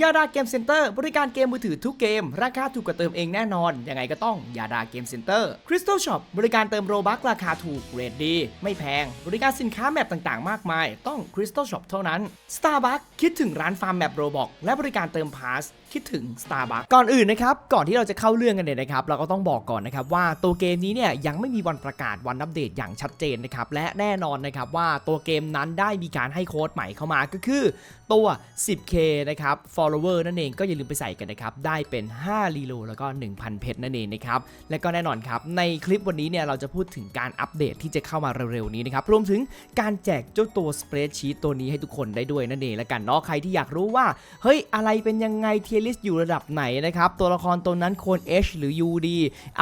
ยาดาเกมเซ็นเตอร์บริการเกมมือถือทุกเกม ราคาถูกกว่าเติมเองแน่นอน ยังไงก็ต้องยาดาเกมเซ็นเตอร์คริสตัลช็อปบริการเติมโรบัคราคาถูกเรทดี ไม่แพง บริการสินค้าแมปต่างๆ มากมาย ต้องคริสตัลช็อปเท่านั้น Starbucks คิดถึงร้านฟาร์มแมปโรบอกและบริการเติมพาสคิดถึง Starbucks ก่อนอื่นนะครับ ก่อนที่เราจะเข้าเรื่องกันเนี่ยนะครับ เราก็ต้องบอกก่อนนะครับว่าตัวเกมนี้เนี่ยยังไม่มีวันประกาศวันอัปเดตอย่างชัดเจนนะครับ และแน่นอนนะครับว่าตัวเกมนั้นได้มีการให้โค้ดใหม่เข้ามาก็คือ ตัว 10k นะครับ follower นั่นเองก็อย่าลืมไปใส่กันนะครับ ได้เป็น 5 รีโลแล้วก็ 1,000 เพชรนั่นเองนะครับ และก็แน่นอนครับ ในคลิปวันนี้เนี่ยเราจะพูดถึงการอัปเดตที่จะเข้ามาเร็วๆนี้นะครับ รวมถึงการแจกเจ้าตัว spreadsheet ตัวนี้ให้ทุกคนได้ด้วยนั่นเองแล้วกันเนาะใครที่อยากรู้ว่า เฮ้ย อะไรเป็นยังไงเทียริสอยู่ระดับไหนนะครับ ตัวละครตัวนั้นควร H หรือ UD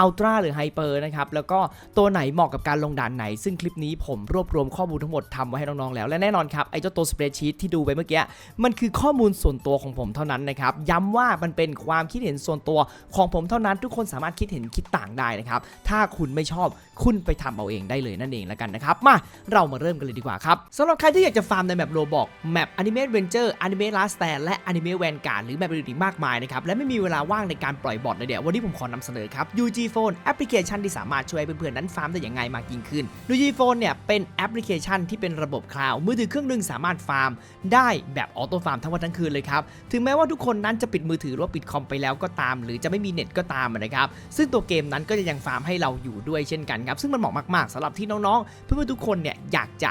Ultra หรือ Hyper นะครับแล้วก็ตัวไหนเหมาะกับการลงด่านไหน ซึ่งคลิปนี้ผมรวบรวมข้อมูลทั้งหมดทำไว้ให้น้องๆแล้วและแน่นอนครับไอ้เจ้าตัว spreadsheet ที่ดูไปเมื่อกี้มันคือข้อมูลส่วนตัวของผมเท่านั้นนะครับย้ำว่ามันเป็นความคิดเห็นส่วนตัวของผมเท่านั้นทุกคนสามารถคิดเห็นคิดต่างได้นะครับถ้าคุณไม่ชอบคุณไปทำเอาเองได้เลยนั่นเองแล้วกันนะครับมาเรามาเริ่มกันเลยดีกว่าครับสำหรับใครที่อยากจะฟาร์มในแมปโรบอกแมปอนิเมะเวนเจอร์อนิเมะลาสแตนและอนิเมะแวนการ์ดหรือแมปอื่นๆอีกมากมายนะครับและไม่มีเวลาว่างในการปล่อยบอทเลยเดี๋ยววันนี้ผมขอนำเสนอครับ UG Phone แอปพลิเคชันที่สามารถช่วยเพื่อนๆนั้นฟาร์มได้อย่างง่ายมากยิ่งขึ้น UG Phone เนี่ยเป็นแอปพลิเคชันที่เป็นระบบคลาวด์มือถือเครื่องนึงสามารถฟาร์มได้แบบออโต้ฟาร์มทั้งวันทั้งคืนเลยครับ ถึงแม้ว่าทุกคนนั้นจะปิดมือถือหรือว่าปิดคอมไปแล้วก็ตาม หรือจะไม่มีเน็ตก็ตามนะครับ ซึ่งตัวเกมนั้นก็จะยังฟาร์มให้เราอยู่ด้วยเช่นกันครับ ซึ่งมันเหมาะมากๆสำหรับที่น้องๆ เพื่อนๆทุกคนเนี่ยอยากจะ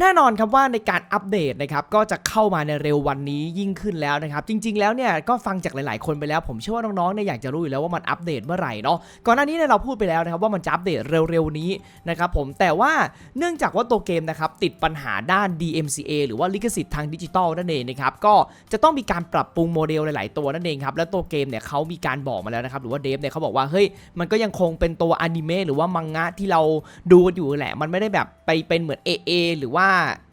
แน่นอนครับว่าในการอัปเดตนะครับก็จะเข้ามาในเร็ววันนี้ยิ่งขึ้นแล้วนะครับจริง ๆ แล้วเนี่ยก็ฟังจากหลาย ๆ คนไปแล้ว ผมเชื่อว่าน้องๆเนี่ยอยากจะรู้อยู่แล้วว่ามันอัปเดตเมื่อไหร่เนาะก่อนหน้านี้เนี่ยเราพูดไปแล้วนะครับว่ามันจะอัปเดตเร็ว ๆ นี้นะครับผมแต่ว่าเนื่องจากว่าตัวเกมนะครับติดปัญหาด้าน DMCA หรือว่าลิขสิทธิ์ทางดิจิตอลนั่นเองนะครับก็จะต้องมีการปรับปรุงโมเดลหลาย ๆ ตัวนั่นเองครับและตัวเกมเนี่ยเขามีการบอกมาแล้วนะครับหรือว่าเดฟเนี่ยเขาบอกว่าเฮ้ยมันก็ยังคงเป็นตัวอนิเมะหรือว่ามังงะที่เราดูกันอยู่แหละ มันไม่ได้แบบไปเป็นเหมือน AA หรือว่า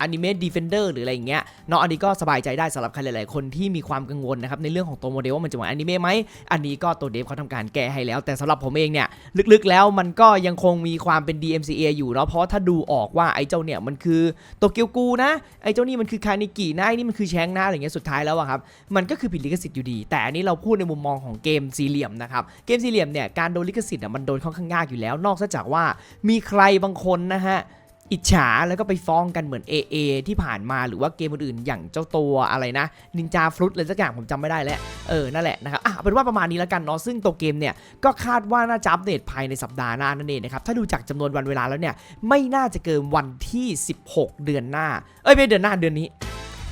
อนิเมะ Defender หรืออะไรอย่างเงี้ยเนาะอันนี้ก็สบายใจได้สำหรับใครหลาย ๆ คนที่มีความกังวลนะครับในเรื่องของตัวโมเดลว่ามันจะเหมือนอนิเมะไหมอันนี้ก็ตัวเดฟเขาทำการแก้ให้แล้ว แต่สำหรับผมเองเนี่ยลึก ๆ แล้วมันก็ยังคงมีความเป็น DMCA อยู่เนาะเพราะถ้าดูออกว่าไอ้เจ้าเนี่ยมันคือโตเกียวกูนะไอ้เจ้านี่มันคือคานิกินะไอ้นี่มันคือแชงนะอะไรเงี้ยสุดท้ายแล้วอะครับมันก็คือผิดลิขสิทธิ์อยู่ดี แต่อันนี้เราพูดในมุมมองของเกมสี่เหลี่ยมนะครับเกมสี่เหลี่ยมเนี่ยการโดนลิขสิทธิ์อะมันโดนค่อนข้างยากอยู่แล้ว นอกจากว่ามีใครบางคนนะฮะ อิจฉาแล้วก็ไปฟ้องกันเหมือน AA ที่ผ่านมาหรือว่าเกมอื่นๆอย่างเจ้าตัวอะไรนะนินจาฟลุตเลยสักอย่างผมจำไม่ได้แล้วเออนั่นแหละนะครับอะเป็นว่าประมาณนี้แล้วกันเนาะซึ่งตัวเกมเนี่ยก็คาดว่าน่าจะอัปเดตภายในสัปดาห์หน้านั่นเองนะครับถ้าดูจากจำนวนวันเวลาแล้วเนี่ยไม่น่าจะเกินวันที่ 16 เดือนหน้าเอ้ยไม่เดือนหน้าเดือนนี้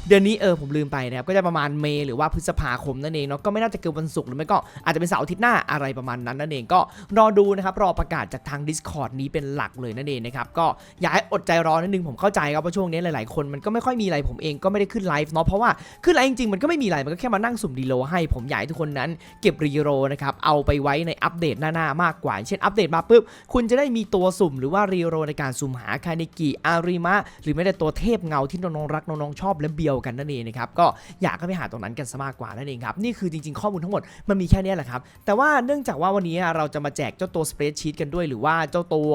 เดือนนี้เออผมลืมไปนะครับก็จะประมาณเมย์หรือว่าพฤษภาคมนั่นเองเนาะก็ไม่น่าจะเกินวันศุกร์หรือไม่ก็อาจจะเป็นเสาร์อาทิตย์หน้าอะไรประมาณนั้นนั่นเองก็รอดูนะครับรอประกาศจากทาง Discord นี้เป็นหลักเลยนั่นเองนะครับก็อย่าให้อดใจรอนิดนึงผมเข้าใจครับว่าช่วงนี้หลายๆคนมันก็ไม่ค่อยมีอะไรผมเองก็ไม่ได้ขึ้นไลฟ์เนาะเพราะว่าขึ้นไลฟ์จริงๆมันก็ไม่มีอะไรมันก็แค่มานั่งสุ่มดีโลให้ผมอยากให้ทุกคนนั้นเก็บรีโรนะครับเอาไปไว้ในอัปเดตหน้าๆมากกว่า เช่นอัปเดตมาปุ๊บคุณจะได้มีตัวสุ่มหรือว่ารีโรในการสุ่มหาคานิกิอาริมะหรือไม่ได้ตัวเทพเงาที่น้องๆรักน้องๆชอบและเบียวกันนั่นเองนะครับก็อยากก็ไปหาตรงนั้นกันซะมากกว่านั่นเองครับนี่คือจริงๆข้อมูลทั้งหมดมันมีแค่นี้แหละครับแต่ว่าเนื่องจากว่าวันนี้เราจะมาแจกเจ้าตัว spreadsheet กันด้วย หรือว่าเจ้าตัว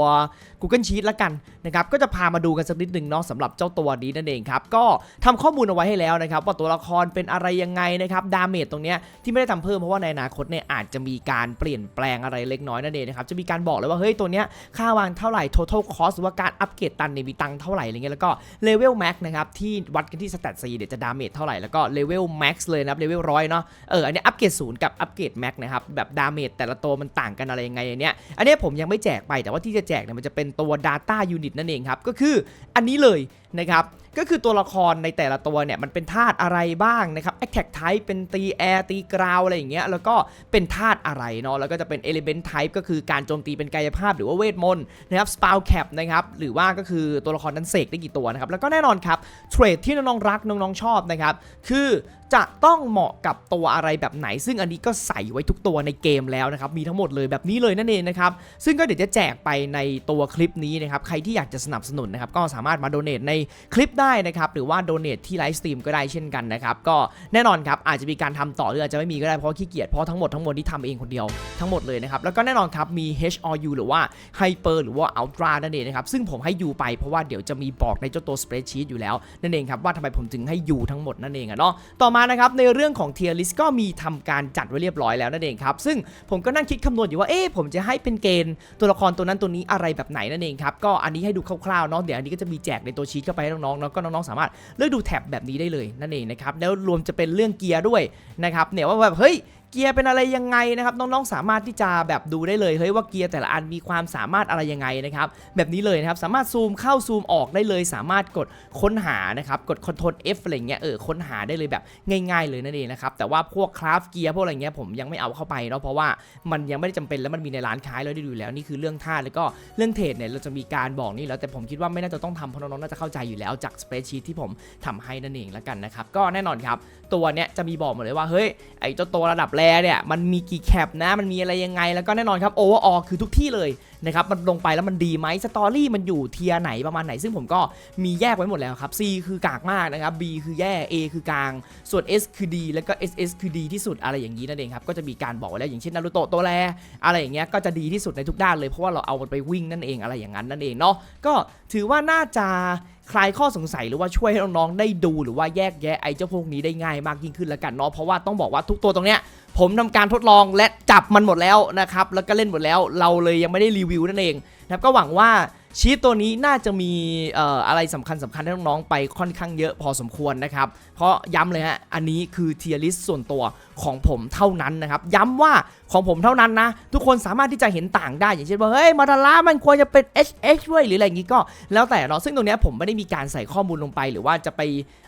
Google Sheet ละกันนะครับก็จะพามาดูกันสักนิดหนึ่งเนาะสำหรับเจ้าตัวนี้นั่นเองครับก็ทำข้อมูลเอาไว้ให้แล้วนะครับว่าตัวละครเป็นอะไรยังไงนะครับดาเมจตรงเนี้ยที่ไม่ได้ทำเพิ่มเพราะว่าในอนาคตเนี่ยอาจจะมีการเปลี่ยนแปลงอะไรเล็กน้อยนั่นเองนะครับจะมีการบอกเลยว่าเฮ้ยตัวเนี้ยค่าวางเท่าไหร่ total cost หรือว่าการอัปเกรดตันเนี่ยมีตังเท่าไหร่อะไรเงี้ยแล้วก็ level max นะครับที่วัดกันที่ stat 4เดี๋ยวจะดาเมจเท่าไหร่แล้วก็เลเวลแม็กซ์เลยนะครับเลเวลร้อยเนาะเอออันนี้อัปเกรดศูนย์กับอัปเกรดแม็กซ์นะครับแบบดาเมจแต่ละตัวมันต่างกันอะไรยังไงอันเนี้ยอันนี้ผมยังไม่แจกไปแต่ว่าที่จะแจกเนี่ยมันจะเป็นตัว data unit นั่นเองครับก็คืออันนี้เลยนะครับ ก็คือตัวละครในแต่ละตัวเนี่ยมันเป็นธาตุอะไรบ้างนะครับ attack type เป็นตีแอร์ตีกราวอะไรอย่างเงี้ยแล้วก็เป็นธาตุอะไรเนาะแล้วก็จะเป็น element type ก็คือการโจมตีเป็นกายภาพหรือว่าเวทมนต์นะครับ spell cap นะครับหรือว่าก็คือตัวละครนั้นเสกได้กี่ตัวนะครับแล้วก็แน่นอนครับเทรดที่น้องๆรักน้องๆชอบนะครับคือจะต้องเหมาะกับตัวอะไรแบบไหน ซึ่งอันนี้ก็ใส่ไว้ทุกตัวในเกมแล้วนะครับ มีทั้งหมดเลยแบบนี้เลยนั่นเองนะครับ ซึ่งก็เดี๋ยวจะแจกไปในตัวคลิปนี้นะครับ ใครที่อยากจะสนับสนุนนะครับ ก็สามารถมาโดเน a ในคลิปได้นะครับ หรือว่าโดเน a ที่ไลฟ์สตรีมก็ได้เช่นกันนะครับ ก็แน่นอนครับ อาจจะมีการทำต่อหรืออาจจะไม่มีก็ได้ เพราะขี้เกียจ เพราะทั้งหมดทั้งมวลที่ทำเองคนเดียวทั้งหมดเลยนะครับ แล้วก็แน่นอนครับ มี HRU หรือว่า Hyper หรือว่า Ultra นั่นเองนะครับ ซึ่งผมให้ U ไปเพราะว่าเดี๋ยวจะมีบอกในเจ้าตัว spreadsheet อยู่แล้วนั่นเองครับว่าทำไมผมถึงให้ U ทั้งหมดนั่นเองอะเนาะต่อมานะครับในเรื่องของเทียร์ลิสก็มีทำการจัดไว้เรียบร้อยแล้วนั่นเองครับซึ่งผมก็นั่งคิดคำนวณอยู่ว่าเอ๊ะผมจะให้เป็นเกณฑ์ตัวละครตัวนั้นตัวนี้อะไรแบบไหนนั่นเองครับก็อันนี้ให้ดูคร่าวๆเนาะเดี๋ยวอันนี้ก็จะมีแจกในตัวชีตเข้าไปให้น้องๆเนาะก็น้องๆสามารถเลือกดูแท็บแบบนี้ได้เลยนั่นเองนะครับแล้วรวมจะเป็นเรื่องเกียร์ด้วยนะครับเนี่ยว่าแบบเฮ้ย เกียร์เป็นอะไรยังไงนะครับน้องๆสามารถที่จะแบบดูได้เลยเฮ้ยว่าเกียร์แต่ละอันมีความสามารถอะไรยังไงนะครับแบบนี้เลยนะครับสามารถซูมเข้าซูมออกได้เลย สามารถกดค้นหานะครับกด Ctrl F อะไรเงี้ยเออค้นหาได้เลยแบบง่ายๆเลยนั่นเองนะครับแต่ว่าพวกคราฟเกียร์พวกอะไรเงี้ยผมยังไม่เอาเข้าไปเนาะเพราะว่ามันยังไม่ได้จำเป็นแล้วมันมีในร้านค้าแล้วได้ดูอยู่แล้วนี่คือเรื่องท่าแล้วก็เรื่องเทรดเนี่ยเราจะมีการบอกนี่แล้วแต่ผมคิดว่าไม่น่าจะต้องทำเพราะน้องๆน่าจะเข้าใจอยู่แล้วจากสเปรดชีตที่ผมทำให้นั่นเองแล้วกันนะครับก็แน่นอนครับตัวเนี้ยจะมีบอกหมดเลยว่าเฮ้ยไอ้เจ้าตัวระดับแรเนี่ยมันมีกี่แคปนะมันมีอะไรยังไง แล้วก็แน่นอนครับโอเวอร์ออคือทุกที่เลยนะครับมันลงไปแล้วมันดีไหมสตอรี่มันอยู่เทียไหนประมาณไหน ซึ่งผมก็มีแยกไว้หมดแล้วครับ C คือกากมากนะครับ B คือแย่ A คือกลาง ส่วน S คือดี แล้วก็ SS คือดีที่สุดอะไรอย่างนี้นั่นเองครับ ก็จะมีการบอกไว้แล้วอย่างเช่นนารูโตะตัวแรอะไรอย่างเงี้ยก็จะดีที่สุดในทุกด้านเลยเพราะว่าเราเอามันไปวิ่งนั่นเองอะไรอย่างนั้นนั่นเองเนาะก็ถือว่าน่าจะ คลายข้อสงสัยหรือว่าช่วยให้น้องๆได้ดูหรือว่าแยกแยะไอ้เจ้าพวกนี้ได้ง่ายมากยิ่งขึ้นแล้วกันเนาะเพราะว่าต้องบอกว่าทุกตัวตรงเนี้ยผมทำการทดลองและจับมันหมดแล้วนะครับแล้วก็เล่นหมดแล้วเราเลยยังไม่ได้รีวิวนั่นเองนะครับก็หวังว่า ชีตตัวนี้น่าจะมีอะไรสำคัญสำคัญให้น้องๆไปค่อนข้างเยอะพอสมควรนะครับ เพราะย้ำเลยฮะ อันนี้คือเทียริสส่วนตัวของผมเท่านั้นนะครับ ย้ำว่าของผมเท่านั้นนะ ทุกคนสามารถที่จะเห็นต่างได้ อย่างเช่นว่า เฮ้ย มาดาร่ามันควรจะเป็น HH เว้ยหรืออะไรอย่างงี้ก็ แล้วแต่เนาะซึ่งตรงเนี้ยผมไม่ได้มีการใส่ข้อมูลลงไป หรือว่าจะไป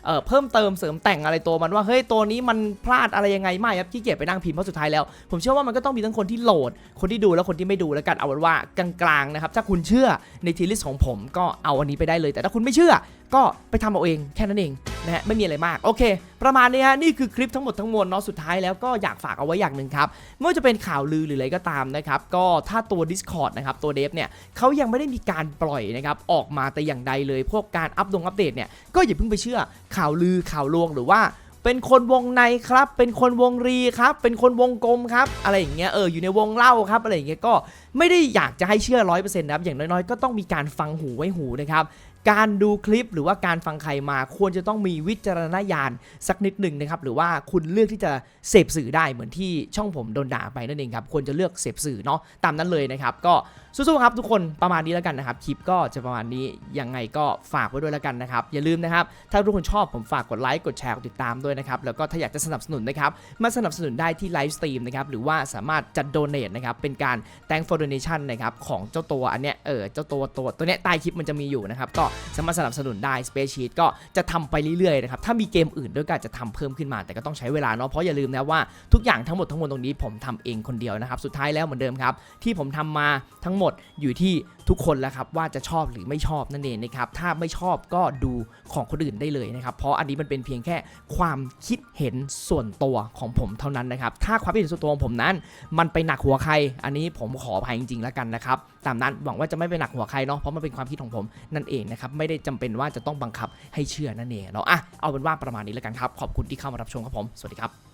เเพิ่มเติมเสริมแต่งอะไรตัวมันว่าเฮ้ยตัวนี้มันพลาดอะไรยังไงไม่ครับขี้เกียจไปนั่งพิมพ์เพราะสุดท้ายแล้ว ผมเชื่อว่ามันก็ต้องมีทั้งคนที่โหลด คนที่ดูและคนที่ไม่ดูแล้วกันเอาเป็นว่ากลางๆนะครับถ้าคุณเชื่อในทีลิสของผมก็เอาอันนี้ไปได้เลย แต่ถ้าคุณไม่เชื่อ ก็ไปทำเอาเองแค่นั้นเองนะฮะไม่มีอะไรมากโอเค ประมาณนี้ฮะนี่คือคลิปทั้งหมดทั้งมวลเนาะสุดท้ายแล้วก็อยากฝากเอาไว้อย่างหนึ่งครับไม่ว่าจะเป็นข่าวลือหรืออะไรก็ตามนะครับก็ถ้าตัว Discord นะครับตัวเดฟเนี่ยเขายังไม่ได้มีการปล่อยนะครับออกมาแต่อย่างใดเลย พวกการอัปดงอัปเดตเนี่ยก็อย่าเพิ่งไปเชื่อข่าวลือข่าวลวงหรือว่าเป็นคนวงในครับ เป็นคนวงรีครับ เป็นคนวงกลมครับ อะไรอย่างเงี้ย เออ อยู่ในวงเล่าครับ อะไรอย่างเงี้ย ก็ ไม่ได้อยากจะให้เชื่อร้อยเปอร์เซ็นต์นะครับอย่างน้อยๆ ก็ต้องมีการฟังหูไว้หูนะครับการดูคลิปหรือว่าการฟังใครมาควรจะต้องมีวิจารณญาณสักนิดหนึ่งนะครับ หรือว่าคุณเลือกที่จะเสพสื่อได้เหมือนที่ช่องผมโดนด่าไปนั่นเองครับควรจะเลือกเสพสื่อเนาะตามนั้นเลยนะครับ ก็สู้ๆครับทุกคนประมาณนี้แล้วกันนะครับ คลิปก็จะประมาณนี้ยังไงก็ฝากไว้ด้วยแล้วกันนะครับ อย่าลืมนะครับ ถ้าทุกคนชอบผมฝากกดไลค์กดแชร์กดติดตามด้วยนะครับแล้วก็ถ้าอยากจะสนับสนุนนะครับมาสนับสนุนได้ที่ไลฟ์สตรีมนะครับหรือว่าสามารถจัดโดเน a t นะครับเป็นการ thank for donation นะครับของเจ้าตัวอันเนี้ยเออเจ้าตัวตัวตัวเนี้ยใต้คลิปมันจะมีอยู่นะครับก็สามารถสนับสนุนได้ Space Sheet ก็จะทำไปเรื่อยๆนะครับถ้ามีเกมอื่นด้วยก็จะทำเพิ่มขึ้นมา แต่ก็ต้องใช้เวลาเนาะเพราะอย่าลืมนะว่าทุกอย่างทั้งหมดทั้งมวลตรงนี้ผมทำเองคนเดียวนะครับสุดท้ายแล้วเหมือนเดิมครับที่ผมทำมาทั้งหมดอยู่ที่ทุกคนแล้วครับว่าจะชอบหรือไม่ชอบนั่นเองนะครับถ้าไม่ชอบก็ดูของคนอื่นได้เลยนะครับเพราะอันนี้มันเป็นเพียงแค่ความคิดเห็นส่วนตัวของผมเท่านั้นนะครับถ้าความคิดเห็นส่วนตัวของผมนั้น มันไปหนักหัวใคร อันนี้ผมขออภัยจริงๆแล้วกันนะครับตามนั้นหวังว่าจะไม่ไปหนักหัวใครเนาะเพราะมันเป็นความคิดของผมนั่นเองนะครับไม่ได้จำเป็นว่าจะต้องบังคับให้เชื่อนั่นเองเนาะอะเอาเป็นว่าประมาณนี้แล้วกันครับขอบคุณที่เข้ามารับชมครับผมสวัสดีครับ